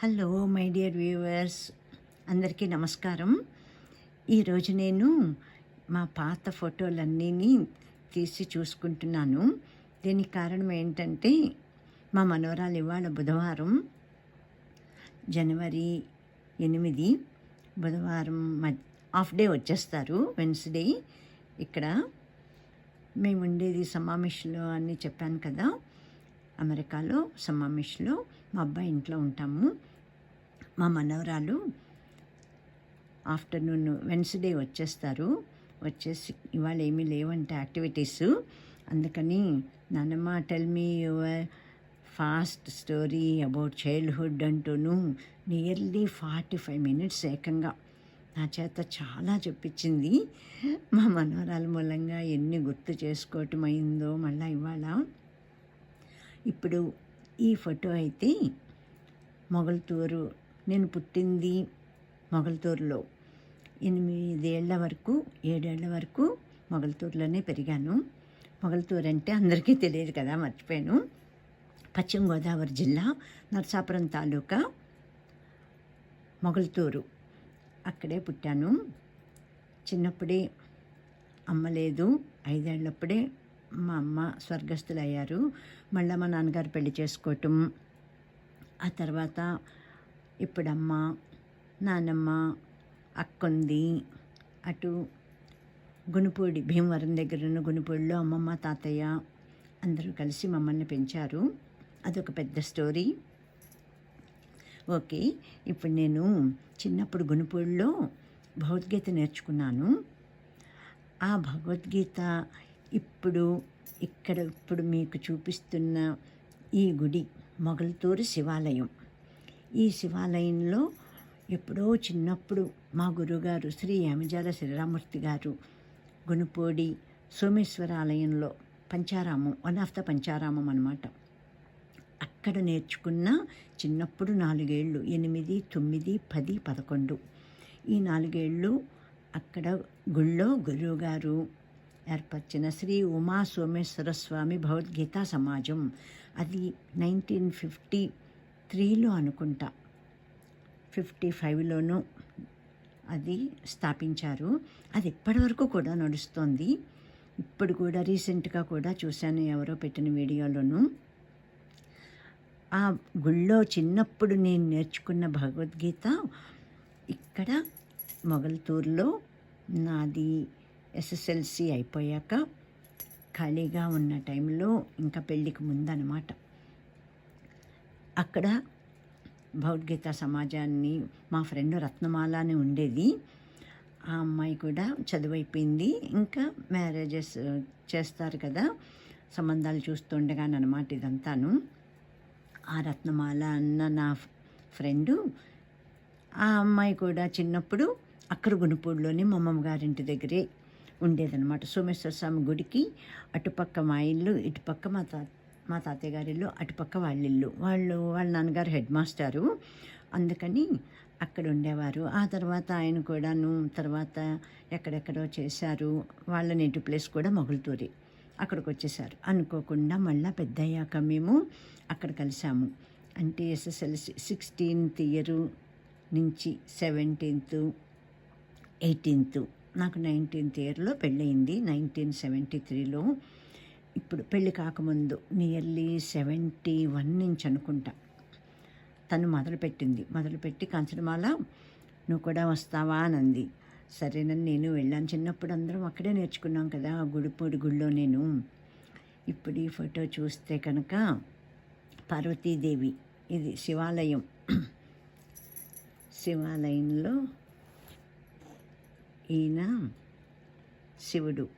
Hello my dear viewers. అందరికీ నమస్కారం. ఈరోజు నేను మా పాత ఫోటోలన్నీ తీసి చూసుకుంటున్నాను. దీనికి కారణం ఏంటంటే మా మనవరాలు ఇవాళ బుధవారం జనవరి ఎనిమిది బుధవారం మధ్య హాఫ్ డే వచ్చేస్తారు వెన్స్డే. ఇక్కడ మేము ఉండేది సమావేశంలో అని చెప్పాను కదా అమెరికాలో సమావేశంలో మా అబ్బాయి ఇంట్లో ఉంటాము. మా మనవరాలు ఆఫ్టర్నూన్ వెన్స్డే వచ్చేస్తారు. వచ్చేసి ఇవాళ ఏమీ లేవంటే యాక్టివిటీస్. అందుకని నానమ్మ tell me your first story about childhood అంటూను nearly forty five minutes ఏకంగా నా చేత చాలా చెప్పించింది. మా మనవరాల మూలంగా ఎన్ని గుర్తు చేసుకోవటం అయిందో మళ్ళీ ఇవాళ. ఇప్పుడు ఈ ఫోటో అయితే మొగల్తూరు నేను పుట్టింది మొగల్తూరులో. ఎనిమిదేళ్ళ వరకు ఏడేళ్ళ వరకు మొగల్తూరులోనే పెరిగాను. మొగల్తూరు అంటే అందరికీ తెలియదు కదా మర్చిపోయాను. పశ్చిమ గోదావరి జిల్లా నర్సాపురం తాలూకా మొగల్తూరు. అక్కడే పుట్టాను. చిన్నప్పుడే అమ్మ లేదు. మా అమ్మ స్వర్గస్థులయ్యారు. మళ్ళీ మా నాన్నగారు పెళ్ళి చేసుకోవటం. ఆ తర్వాత ఇప్పుడమ్మ నానమ్మ అక్కుంది అటు గునుపూడి భీమవరం దగ్గర ఉన్న గునుపూడిలో అమ్మమ్మ తాతయ్య అందరూ కలిసి మమ్మల్ని పెంచారు. అదొక పెద్ద స్టోరీ. ఓకే ఇప్పుడు నేను చిన్నప్పుడు గునుపూడిలో భగవద్గీత నేర్చుకున్నాను. ఆ భగవద్గీత ఇప్పుడు ఇక్కడ ఇప్పుడు మీకు చూపిస్తున్న ఈ గుడి మొగల్తూరు శివాలయం. ఈ శివాలయంలో ఎప్పుడో చిన్నప్పుడు మా గురుగారు శ్రీ యమజాల శ్రీరామూర్తి గారు గునుపోడి సోమేశ్వర ఆలయంలో Pancharamam one of the Pancharamam అనమాట అక్కడ నేర్చుకున్న చిన్నప్పుడు నాలుగేళ్ళు ఎనిమిది తొమ్మిది పది పదకొండు. ఈ నాలుగేళ్ళు అక్కడ గుళ్ళో గురువుగారు ఏర్పరిచిన శ్రీ ఉమా సోమేశ్వర స్వామి భగవద్గీతా సమాజం. అది నైన్టీన్ ఫిఫ్టీ త్రీలో అనుకుంటా. ఫిఫ్టీ ఫైవ్లోనూ అది స్థాపించారు. అది ఇప్పటివరకు కూడా నడుస్తోంది. ఇప్పుడు కూడా రీసెంట్గా కూడా చూశాను ఎవరో పెట్టిన వీడియోలోనూ. ఆ గుళ్ళో చిన్నప్పుడు నేను నేర్చుకున్న భగవద్గీత ఇక్కడ మొగల్తూరులో నాది ఎస్ఎస్ఎల్సి అయిపోయాక ఖాళీగా ఉన్న టైంలో ఇంకా పెళ్ళికి ముందనమాట. అక్కడ భగవద్గీత సమాజాన్ని మా ఫ్రెండ్ రత్నమాల అని ఉండేది. ఆ అమ్మాయి కూడా చదువైపోయింది. ఇంకా మ్యారేజెస్ చేస్తారు కదా సంబంధాలు చూస్తుండగానమాట ఇదంతాను. ఆ రత్నమాల అన్న నా ఫ్రెండు ఆ అమ్మాయి కూడా చిన్నప్పుడు అక్కడ గునుపూడిలోనే మా అమ్మమ్మ గారింటి దగ్గరే ఉండేదన్నమాట. సోమేశ్వర స్వామి గుడికి అటుపక్క మా ఇల్లు ఇటుపక్క మా తాత మా తాతయ్య గారి ఇల్లు అటుపక్క వాళ్ళ ఇల్లు వాళ్ళు వాళ్ళ నాన్నగారు హెడ్ మాస్టారు. అందుకని అక్కడ ఉండేవారు. ఆ తర్వాత ఆయన కూడాను తర్వాత ఎక్కడెక్కడో చేశారు. వాళ్ళ నేటి ప్లేస్ కూడా మొగలుతూరి అక్కడికి వచ్చేసారు అనుకోకుండా మళ్ళీ పెద్ద అయ్యాక మేము అక్కడ కలిసాము అంటే ఎస్ఎస్ఎల్సి సిక్స్టీన్త్ ఇయరు నుంచి సెవెంటీన్త్ ఎయిటీన్త్ నాకు నైన్టీన్త్ ఇయర్లో పెళ్ళయింది. నైన్టీన్ సెవెంటీ త్రీలో ఇప్పుడు పెళ్ళి కాకముందు నియర్లీ సెవెంటీ వన్ నుంచి అనుకుంటా. తను మొదలుపెట్టింది. మొదలుపెట్టి కంచడమాల నువ్వు కూడా వస్తావా? అని అంది సరేనని నేను వెళ్ళాను. చిన్నప్పుడు అందరం అక్కడే నేర్చుకున్నాం కదా గుడిపూడి గుళ్ళో నేను. ఇప్పుడు ఈ ఫోటో చూస్తే కనుక పార్వతీదేవి ఇది శివాలయం. శివాలయంలో ఈయన శివుడు.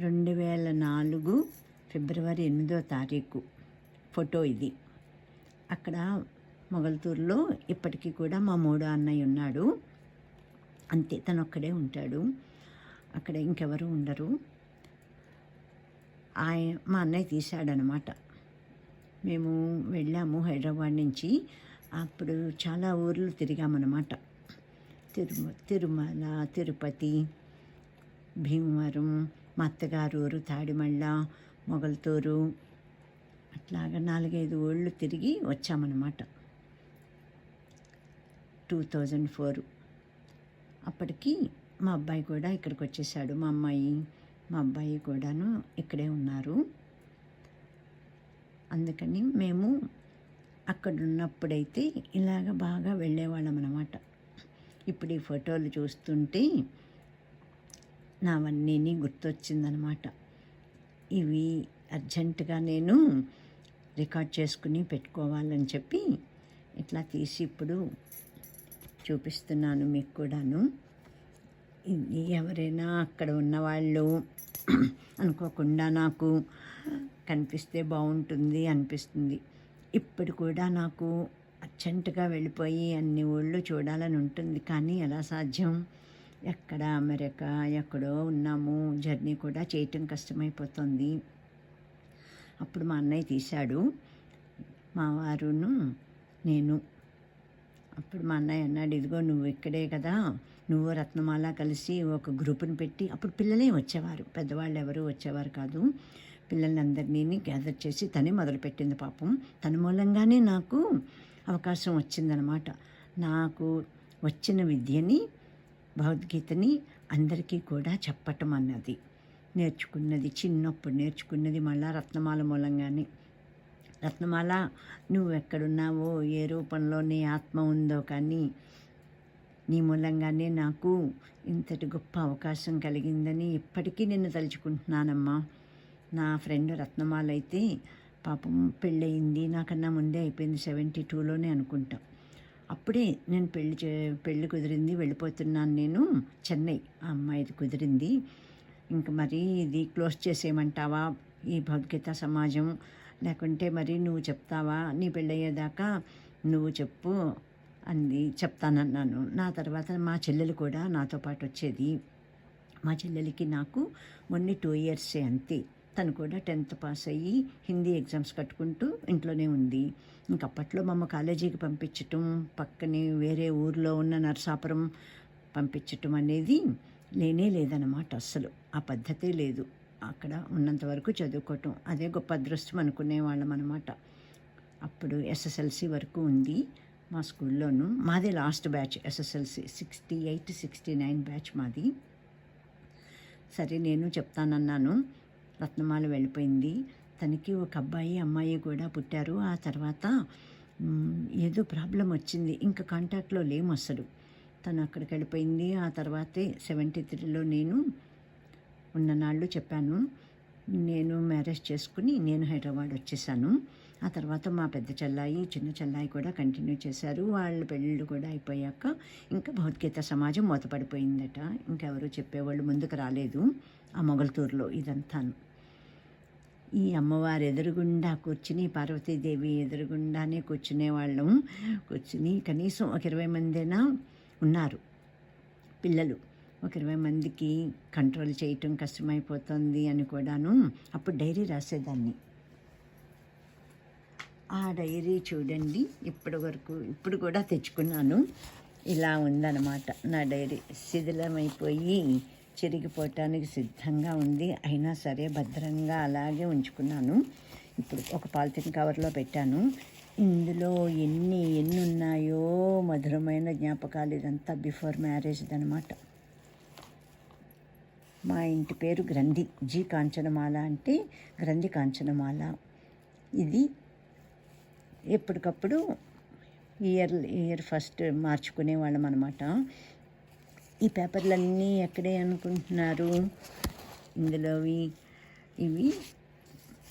రెండు వేల నాలుగు ఫిబ్రవరి ఎనిమిదో తారీఖు ఫోటో ఇది. అక్కడ మొగల్తూరులో ఇప్పటికీ కూడా మా మూడో అన్నయ్య ఉన్నాడు. అంతే తను ఒక్కడే ఉంటాడు. అక్కడ ఇంకెవరు ఉండరు. ఆయన మా అన్నయ్య తీశాడనమాట. మేము వెళ్ళాము హైదరాబాద్ నుంచి. అప్పుడు చాలా ఊర్లు తిరిగామన్నమాట తిరుమ తిరుమల తిరుపతి భీమవరం మా అత్తగారు ఊరు తాడిమళ్ళ మొగల్తూరు అట్లాగా నాలుగైదు ఊళ్ళు తిరిగి వచ్చామన్నమాట. Two thousand four. అప్పటికి మా అబ్బాయి కూడా ఇక్కడికి వచ్చేసాడు మా అమ్మాయి మా అబ్బాయి కూడాను ఇక్కడే ఉన్నారు. అందుకని మేము అక్కడ ఉన్నప్పుడైతే ఇలాగ బాగా వెళ్ళేవాళ్ళం అనమాట ఇప్పుడు ఈ ఫోటోలు చూస్తుంటే నావన్నీ గుర్తొచ్చిందనమాట. ఇవి అర్జెంటుగా నేను రికార్డ్ చేసుకుని పెట్టుకోవాలని చెప్పి ఇట్లా తీసి ఇప్పుడు చూపిస్తున్నాను మీకు కూడాను. ఇది ఎవరైనా అక్కడ ఉన్నవాళ్ళు అనుకోకుండా నాకు కనిపిస్తే బాగుంటుంది అనిపిస్తుంది. ఇప్పుడు కూడా నాకు అర్జెంటుగా వెళ్ళిపోయి అన్ని ఊళ్ళు చూడాలని ఉంటుంది. కానీ ఎలా సాధ్యం? ఎక్కడ అమెరికా ఎక్కడో ఉన్నాము. జర్నీ కూడా చేయటం కష్టమైపోతుంది. అప్పుడు మా అన్నయ్య తీశాడు. మా వారును నేను. అప్పుడు మా అన్నయ్య అన్నాడు ఇదిగో నువ్వు ఇక్కడే కదా. నువ్వు రత్నమాల కలిసి ఒక గ్రూపుని పెట్టి అప్పుడు పిల్లలే వచ్చేవారు. పెద్దవాళ్ళు ఎవరు వచ్చేవారు కాదు. పిల్లలందరినీ గ్యాదర్ చేసి తనే మొదలుపెట్టింది పాపం. తన మూలంగానే నాకు అవకాశం వచ్చిందనమాట. నాకు వచ్చిన విద్యని భగవద్గీతని అందరికీ కూడా చెప్పటం అన్నది. నేర్చుకున్నది చిన్నప్పుడు నేర్చుకున్నది మళ్ళా రత్నమాల మూలంగానే. రత్నమాల నువ్వు ఎక్కడున్నావో ఏ రూపంలో నీ ఆత్మ ఉందో కానీ నీ మూలంగానే నాకు ఇంతటి గొప్ప అవకాశం కలిగిందని ఇప్పటికీ నిన్ను తలుచుకుంటున్నానమ్మా. నా ఫ్రెండ్ రత్నమాల అయితే పాపం పెళ్ళయింది నాకన్నా ముందే అయిపోయింది సెవెంటీ టూలోనే అనుకుంటాం. అప్పుడే నేను పెళ్ళి చే పెళ్ళి కుదిరింది వెళ్ళిపోతున్నాను నేను చెన్నై. ఆ అమ్మాయిది కుదిరింది. ఇంక మరి ఇది క్లోజ్ చేసేయమంటావా? ఈ భగవద్గీత సమాజం. లేకుంటే మరి నువ్వు చెప్తావా? నీ పెళ్ళయ్యేదాకా నువ్వు చెప్పు అంది చెప్తానన్నాను. నా తర్వాత మా చెల్లెలు కూడా నాతో పాటు వచ్చేది. మా చెల్లెలకి నాకు ఓన్లీ టూ ఇయర్సే అంతే. తను కూడా టెన్త్ పాస్ అయ్యి హిందీ ఎగ్జామ్స్ కట్టుకుంటూ ఇంట్లోనే ఉంది. ఇంకప్పట్లో మమ్మ కాలేజీకి పంపించటం పక్కనే వేరే ఊర్లో ఉన్న నరసాపురం పంపించటం అనేది లేనే లేదన్నమాట అస్సలు. ఆ పద్ధతే లేదు. అక్కడ ఉన్నంత వరకు చదువుకోవటం. అదే గొప్ప అదృష్టం అనుకునేవాళ్ళం అనమాట అప్పుడు ఎస్ఎస్ఎల్సి వరకు ఉంది మా స్కూల్లోనూ. మాది last batch SSLC. Sixty eight sixty nine batch మాది. సరే నేను చెప్తానన్నాను. రత్నమాల వెళ్ళిపోయింది. తనకి ఒక అబ్బాయి అమ్మాయి కూడా పుట్టారు. ఆ తర్వాత ఏదో ప్రాబ్లం వచ్చింది. ఇంకా కాంటాక్ట్లో లేము అసలు. తను అక్కడికి వెళ్ళిపోయింది. ఆ తర్వాతే సెవెంటీ త్రీలో నేను ఉన్న నాళ్ళు చెప్పాను. నేను మ్యారేజ్ చేసుకుని నేను హైదరాబాద్ వచ్చేసాను. ఆ తర్వాత మా పెద్ద చెల్లాయి చిన్న చెల్లాయి కూడా కంటిన్యూ చేశారు. వాళ్ళ పెళ్ళిళ్ళు కూడా అయిపోయాక ఇంకా భగవద్గీత సమాజం మూతపడిపోయిందట. ఇంకెవరు చెప్పేవాళ్ళు ముందుకు రాలేదు ఆ మొగల్తూరులో ఇదంతాను. ఈ అమ్మవారు ఎదురుగుండా కూర్చుని పార్వతీదేవి ఎదురుగుండానే కూర్చునే వాళ్ళం. కూర్చుని కనీసం ఒక ఇరవై మందేనా ఉన్నారు పిల్లలు. ఒక ఇరవై మందికి కంట్రోల్ చేయటం కష్టమైపోతుంది అని కూడాను అప్పుడు డైరీ రాసేదాన్ని. ఆ డైరీ చూడండి ఇప్పటి వరకు ఇప్పుడు కూడా తెచ్చుకున్నాను. ఇలా ఉందన్నమాట నా డైరీ. శిథిలమైపోయి చిరిగిపోవటానికి సిద్ధంగా ఉంది. అయినా సరే భద్రంగా అలాగే ఉంచుకున్నాను. ఇప్పుడు ఒక పాలిథిన్ కవర్లో పెట్టాను. ఇందులో ఎన్ని ఎన్ని ఉన్నాయో మధురమైన జ్ఞాపకాలు. ఇదంతా బిఫోర్ మ్యారేజ్ అనమాట మా ఇంటి పేరు గ్రంథి. జీ కాంచనమాల అంటే గ్రంథి కాంచనమాల. ఇది ఎప్పటికప్పుడు ఇయర్ ఇయర్ ఫస్ట్ మార్చుకునే వాళ్ళం అనమాట ఈ పేపర్లన్నీ ఎక్కడే అనుకుంటున్నారు? ఇందులోవి ఇవి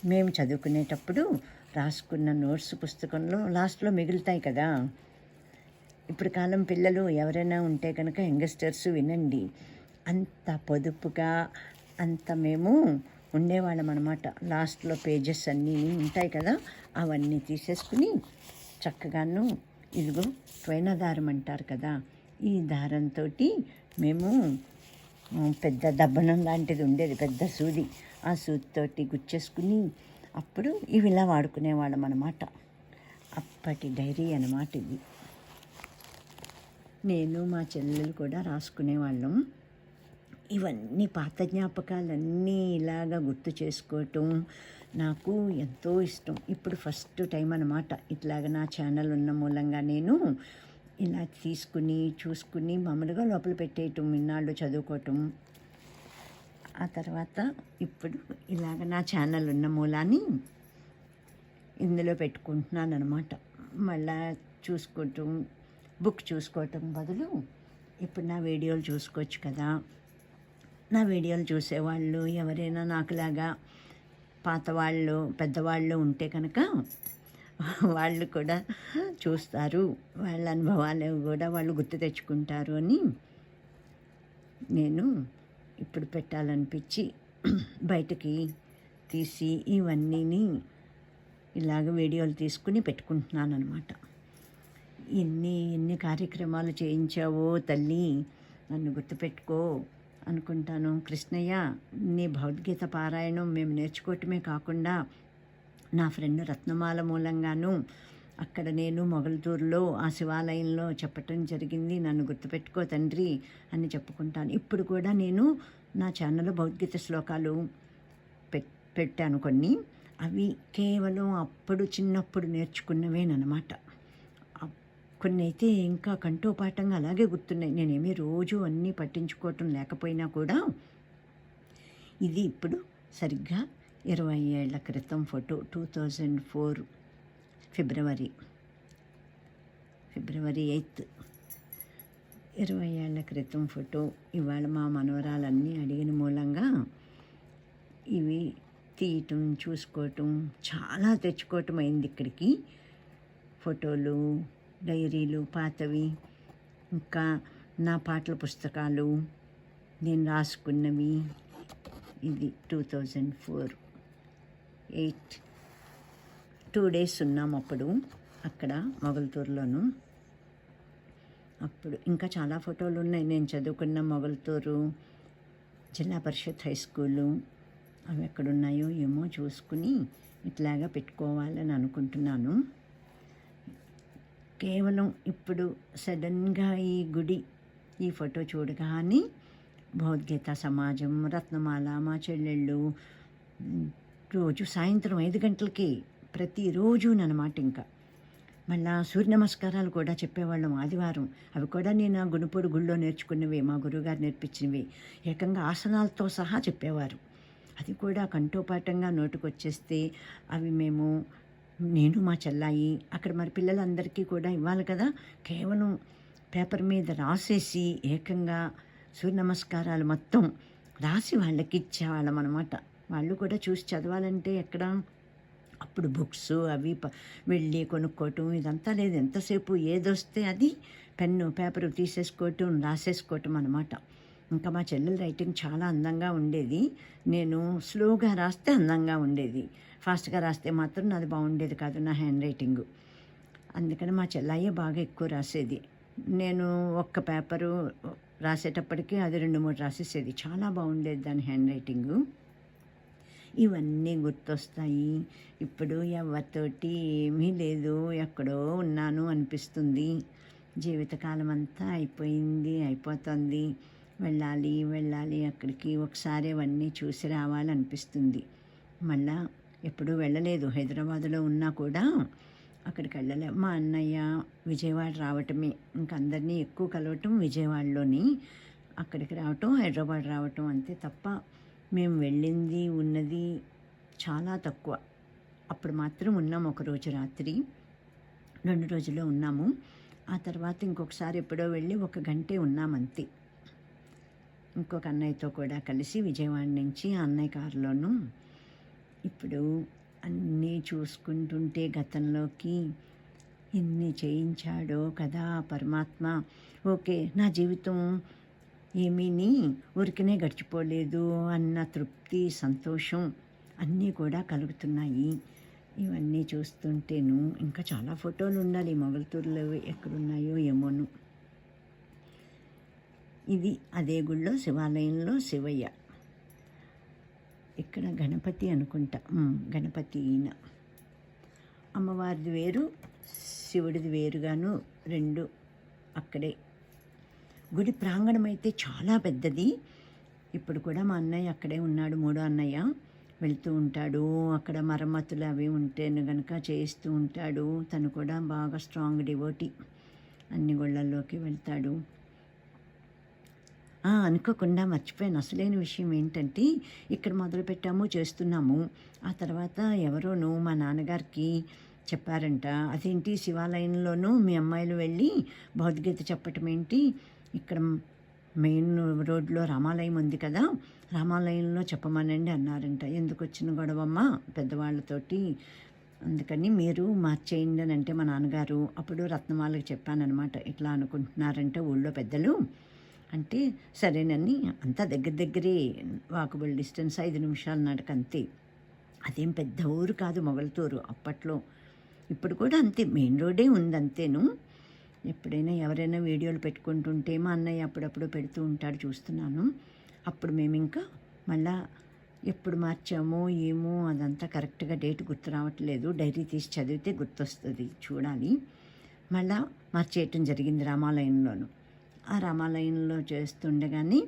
మేము చదువుకునేటప్పుడు రాసుకున్న నోట్స్ పుస్తకంలో లాస్ట్లో మిగులుతాయి కదా. ఇప్పుడు కాలం పిల్లలు ఎవరైనా ఉంటే కనుక యంగస్టర్స్ వినండి. అంత పొదుపుగా అంత మేము ఉండేవాళ్ళం అనమాట లాస్ట్లో పేజెస్ అన్నీ ఉంటాయి కదా అవన్నీ తీసేసుకుని చక్కగాను ఇదిగో ట్వైన దారం అంటారు కదా ఈ దారంతో మేము పెద్ద దబ్బనం లాంటిది ఉండేది పెద్ద సూది. ఆ సూదితోటి గుచ్చేసుకుని అప్పుడు ఇవి ఇలా వాడుకునేవాళ్ళం అనమాట అప్పటి డైరీ అనమాట ఇది. నేను మా చెల్లెలు కూడా రాసుకునేవాళ్ళం. ఇవన్నీ పాత జ్ఞాపకాలన్నీ ఇలాగా గుర్తు చేసుకోవటం నాకు ఎంతో ఇష్టం. ఇప్పుడు ఫస్ట్ టైం అనమాట ఇట్లాగ నా ఛానల్ ఉన్న మూలంగా నేను ఇలా తీసుకుని చూసుకుని మామూలుగా లోపల పెట్టేయటం ఇన్నాళ్ళు చదువుకోవటం. ఆ తర్వాత ఇప్పుడు ఇలాగ నా ఛానల్ ఉన్న మూలాన్ని ఇందులో పెట్టుకుంటున్నాను అనమాట మళ్ళా చూసుకోవటం బుక్ చూసుకోవటం బదులు ఇప్పుడు నా వీడియోలు చూసుకోవచ్చు కదా. నా వీడియోలు చూసేవాళ్ళు ఎవరైనా నాకులాగా పాత వాళ్ళు పెద్దవాళ్ళు ఉంటే కనుక వాళ్ళు కూడా చూస్తారు. వాళ్ళ అనుభవాలు కూడా వాళ్ళు గుర్తు తెచ్చుకుంటారు అని నేను ఇప్పుడు పెట్టాలనిపించి బయటకి తీసి ఇవన్నీని ఇలాగ వీడియోలు తీసుకుని పెట్టుకుంటున్నాను అనమాట ఎన్ని ఎన్ని కార్యక్రమాలు చేయించావో తల్లి నన్ను గుర్తుపెట్టుకో. అనుకుంటాను. కృష్ణయ్య నీ భగవద్గీత పారాయణం మేము నేర్చుకోవటమే కాకుండా నా ఫ్రెండ్ రత్నమాల మూలంగాను అక్కడ నేను మొగల్తూరులో ఆ శివాలయంలో చెప్పటం జరిగింది. నన్ను గుర్తుపెట్టుకో తండ్రి అని చెప్పుకుంటాను. ఇప్పుడు కూడా నేను నా ఛానల్లో భగవద్గీత శ్లోకాలు పె పెట్టాను కొన్ని. అవి కేవలం అప్పుడు చిన్నప్పుడు నేర్చుకున్నవేనమాట కొన్ని అయితే ఇంకా కంఠోపాఠంగా అలాగే గుర్తున్నాయి. నేనేమి రోజు అన్నీ పట్టించుకోవటం లేకపోయినా కూడా ఇది ఇప్పుడు సరిగ్గా ఇరవై ఏళ్ళ క్రితం photo. Two thousand four February February eighth. ఇరవై ఏళ్ళ క్రితం ఫోటో. ఇవాళ మా మనవరాలన్నీ అడిగిన మూలంగా ఇవి తీయటం చూసుకోవటం చాలా తెచ్చుకోవటం అయింది ఇక్కడికి. ఫోటోలు డైరీలు పాతవి ఇంకా నా పాటల పుస్తకాలు నేను రాసుకున్నవి. ఇది two thousand four eight. Two days ఉన్నాం అప్పుడు అక్కడ మొగల్తూరులోను. అప్పుడు ఇంకా చాలా ఫోటోలు ఉన్నాయి. నేను చదువుకున్న మొగల్తూరు జిల్లా పరిషత్ హై స్కూలు అవి ఎక్కడున్నాయో ఏమో చూసుకుని ఇట్లాగా పెట్టుకోవాలని అనుకుంటున్నాను. కేవలం ఇప్పుడు సడన్గా ఈ గుడి ఈ ఫోటో చూడగానే భగవద్గీత సమాజం రత్నమాల మా చెల్లెళ్ళు రోజు సాయంత్రం ఐదు గంటలకి ప్రతిరోజునమాట ఇంకా. మళ్ళా సూర్య నమస్కారాలు కూడా చెప్పేవాళ్ళం ఆదివారం. అవి కూడా నేను ఆ గుణపూడి గుళ్ళో నేర్చుకున్నవి మా గురువుగారు నేర్పించినవి. ఏకంగా ఆసనాలతో సహా చెప్పేవారు. అది కూడా కంఠోపాఠంగా నోటుకొచ్చేస్తే అవి మేము నేను మా చెల్లాయి అక్కడ మరి పిల్లలందరికీ కూడా ఇవ్వాలి కదా. కేవలం పేపర్ మీద రాసేసి ఏకంగా సూర్య నమస్కారాలు మొత్తం రాసి వాళ్ళకి ఇచ్చేవాళ్ళం అనమాట వాళ్ళు కూడా చూసి చదవాలంటే ఎక్కడ? అప్పుడు బుక్స్ అవి వెళ్ళి కొనుక్కోవటం ఇదంతా లేదు. ఎంతసేపు ఏదొస్తే అది పెన్ను పేపర్ తీసేసుకోవటం రాసేసుకోవటం అనమాట ఇంకా మా చెల్లెల రైటింగ్ చాలా అందంగా ఉండేది. నేను స్లోగా రాస్తే అందంగా ఉండేది. ఫాస్ట్గా రాస్తే మాత్రం నాది బాగుండేది కాదు నా హ్యాండ్ రైటింగ్. అందుకని మా చెల్లయ్య బాగా ఎక్కువ రాసేది. నేను ఒక్క పేపరు రాసేటప్పటికీ అది రెండు మూడు రాసేసేది. చాలా బాగుండేది దాని హ్యాండ్ రైటింగు. ఇవన్నీ గుర్తొస్తాయి. ఇప్పుడు ఎవరితోటి ఏమీ లేదు. ఎక్కడో ఉన్నాను అనిపిస్తుంది. జీవితకాలం అంతా అయిపోయింది అయిపోతుంది. వెళ్ళాలి వెళ్ళాలి అక్కడికి ఒకసారి అవన్నీ చూసి రావాలనిపిస్తుంది. మళ్ళా ఎప్పుడూ వెళ్ళలేదు. హైదరాబాదులో ఉన్నా కూడా అక్కడికి వెళ్ళలే. మా అన్నయ్య విజయవాడ రావటమే. ఇంకందరినీ ఎక్కువ కలవటం విజయవాడలోని అక్కడికి రావటం హైదరాబాద్ రావటం అంతే తప్ప మేము వెళ్ళింది ఉన్నది చాలా తక్కువ. అప్పుడు మాత్రం ఉన్నాం ఒకరోజు రాత్రి. రెండు రోజుల్లో ఉన్నాము. ఆ తర్వాత ఇంకొకసారి ఎప్పుడో వెళ్ళి ఒక గంటే ఉన్నామంతే ఇంకొక అన్నయ్యతో కూడా కలిసి విజయవాడ నుంచి ఆ అన్నయ్య కారులోను ఇప్పుడు అన్నీ చూసుకుంటుంటే గతంలోకి ఎన్ని చేయించాడో కదా పరమాత్మ. ఓకే నా జీవితం ఏమీని ఊరికనే గడిచిపోలేదు అన్న తృప్తి సంతోషం అన్నీ కూడా కలుగుతున్నాయి. ఇవన్నీ చూస్తుంటేను ఇంకా చాలా ఫోటోలు ఉండాలి. మొగల్తూరులో ఎక్కడున్నాయో ఏమోను. ఇది అదే గుళ్ళో శివాలయంలో శివయ్య. ఇక్కడ గణపతి అనుకుంటా. గణపతి ఈయన. అమ్మవారిది వేరు శివుడిది వేరుగాను రెండు అక్కడే. గుడి ప్రాంగణం అయితే చాలా పెద్దది. ఇప్పుడు కూడా మా అన్నయ్య అక్కడే ఉన్నాడు మూడో అన్నయ్య. వెళ్తూ ఉంటాడు. అక్కడ మరమ్మతులు అవి ఉంటేను కనుక చేయిస్తూ ఉంటాడు. తను కూడా బాగా స్ట్రాంగ్ డివోటీ అన్ని గుళ్ళల్లోకి వెళ్తాడు. అనుకోకుండా మర్చిపోయాను. అసలైన విషయం ఏంటంటే ఇక్కడ మొదలుపెట్టాము చేస్తున్నాము. ఆ తర్వాత ఎవరోనూ మా నాన్నగారికి చెప్పారంట అదేంటి శివాలయంలోనూ మీ అమ్మాయిలు వెళ్ళి భగవద్గీత చెప్పటం ఏంటి? ఇక్కడ మెయిన్ రోడ్లో రామాలయం ఉంది కదా రామాలయంలో చెప్పమనండి అన్నారంట. ఎందుకు వచ్చిన గొడవమ్మ పెద్దవాళ్ళతోటి? అందుకని మీరు మార్చేయండి అని అంటే మా నాన్నగారు అప్పుడు రత్నమాలకు చెప్పానమాట ఇట్లా అనుకుంటున్నారంటే ఊళ్ళో పెద్దలు. అంటే సరేనని అంతా దగ్గర దగ్గరే వాకబుల్ డిస్టెన్స్ ఐదు నిమిషాల నడక అంతే. అదేం పెద్ద ఊరు కాదు మొగలతూరు అప్పట్లో. ఇప్పుడు కూడా అంతే మెయిన్ రోడ్డే ఉంది అంతేను. ఎప్పుడైనా ఎవరైనా వీడియోలు పెట్టుకుంటుంటే మా అన్నయ్య అప్పుడప్పుడు పెడుతూ ఉంటాడు చూస్తున్నాను. అప్పుడు మేము ఇంకా మళ్ళా ఎప్పుడు మార్చామో ఏమో అదంతా కరెక్ట్గా డేట్ గుర్తు రావట్లేదు. డైరీ తీసి చదివితే గుర్తొస్తుంది చూడాలి. మళ్ళా మార్చేయటం జరిగింది రామాలయంలోను. ఆ రామాలయంలో చేస్తుండగానే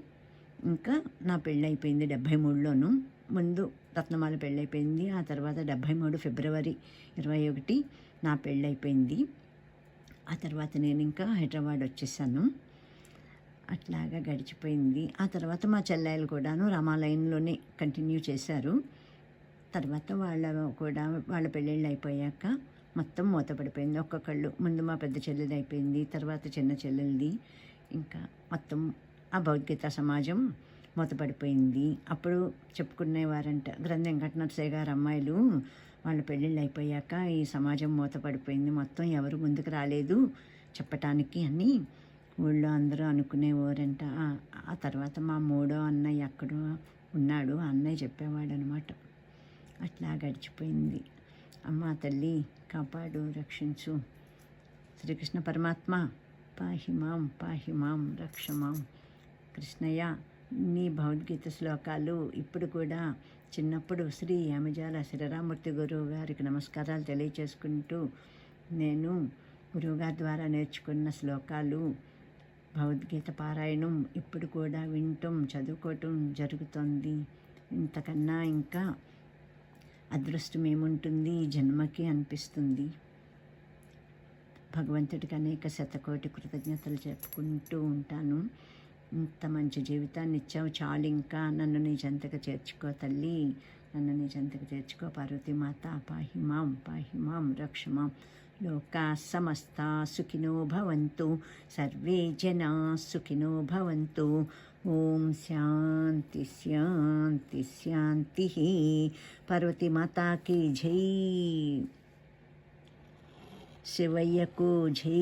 ఇంకా నా పెళ్ళి అయిపోయింది డెబ్భై మూడులోను ముందు రత్నమాల పెళ్ళి అయిపోయింది ఆ తర్వాత డెబ్భై మూడు ఫిబ్రవరి ఇరవై ఒకటి నా పెళ్ళి అయిపోయింది ఆ తర్వాత నేను ఇంకా హైదరాబాద్ వచ్చేసాను. అట్లాగా గడిచిపోయింది. ఆ తర్వాత మా చెల్లెలు కూడాను రామాలయంలోనే కంటిన్యూ చేశారు. తర్వాత వాళ్ళ కూడా వాళ్ళ పెళ్ళిళ్ళు అయిపోయాక మొత్తం మూతపడిపోయింది. ఒక్కొక్కళ్ళు. ముందు మా పెద్ద చెల్లెది అయిపోయింది తర్వాత చిన్న చెల్లెలది. ఇంకా మొత్తం ఆ భగవద్గీత సమాజం మూతపడిపోయింది. అప్పుడు చెప్పుకునేవారంట గ్రంథ వెంకటనరసయ్య గారు అమ్మాయిలు వాళ్ళ పెళ్ళిళ్ళు అయిపోయాక ఈ సమాజం మూతపడిపోయింది మొత్తం ఎవరు ముందుకు రాలేదు చెప్పటానికి అని ఊళ్ళో అందరూ అనుకునేవారంట. ఆ- తర్వాత మా మూడో అన్నయ్య అక్కడో ఉన్నాడు అన్నయ్య చెప్పేవాడు అనమాట అట్లా గడిచిపోయింది. అమ్మ తల్లి కాపాడు రక్షించు. శ్రీకృష్ణ పరమాత్మ పాహిమాం రక్ష మాం. కృష్ణయ్య నీ భగవద్గీత శ్లోకాలు ఇప్పుడు కూడా చిన్నప్పుడు శ్రీ యామజాల శ్రీరామూర్తి గురువు గారికి నమస్కారాలు తెలియచేసుకుంటూ నేను గురువుగారి ద్వారా నేర్చుకున్న శ్లోకాలు భగవద్గీత పారాయణం ఇప్పుడు కూడా వింటం చదువుకోవటం జరుగుతోంది. ఇంతకన్నా ఇంకా అదృష్టం ఏముంటుంది? జన్మకి అనిపిస్తుంది. భగవంతుడికి అనేక శతకోటి కృతజ్ఞతలు చెప్పుకుంటూ ఉంటాను. ఇంత మంచి జీవితాన్ని ఇచ్చావు చాలు ఇంకా. నన్ను నీ చెంతకు చేర్చుకో తల్లి. నన్ను నీ చెంతకు చేర్చుకో పార్వతీమాత. పాహిమాం పాహిమాం రక్షమాం. లోకా సమస్త సుఖినో భవంతు. సర్వే జనా సుఖినో భవంతు. ఓం శాంతి శాంతి శాంతి. పార్వతీమాతా జై. శివయ్యకు జై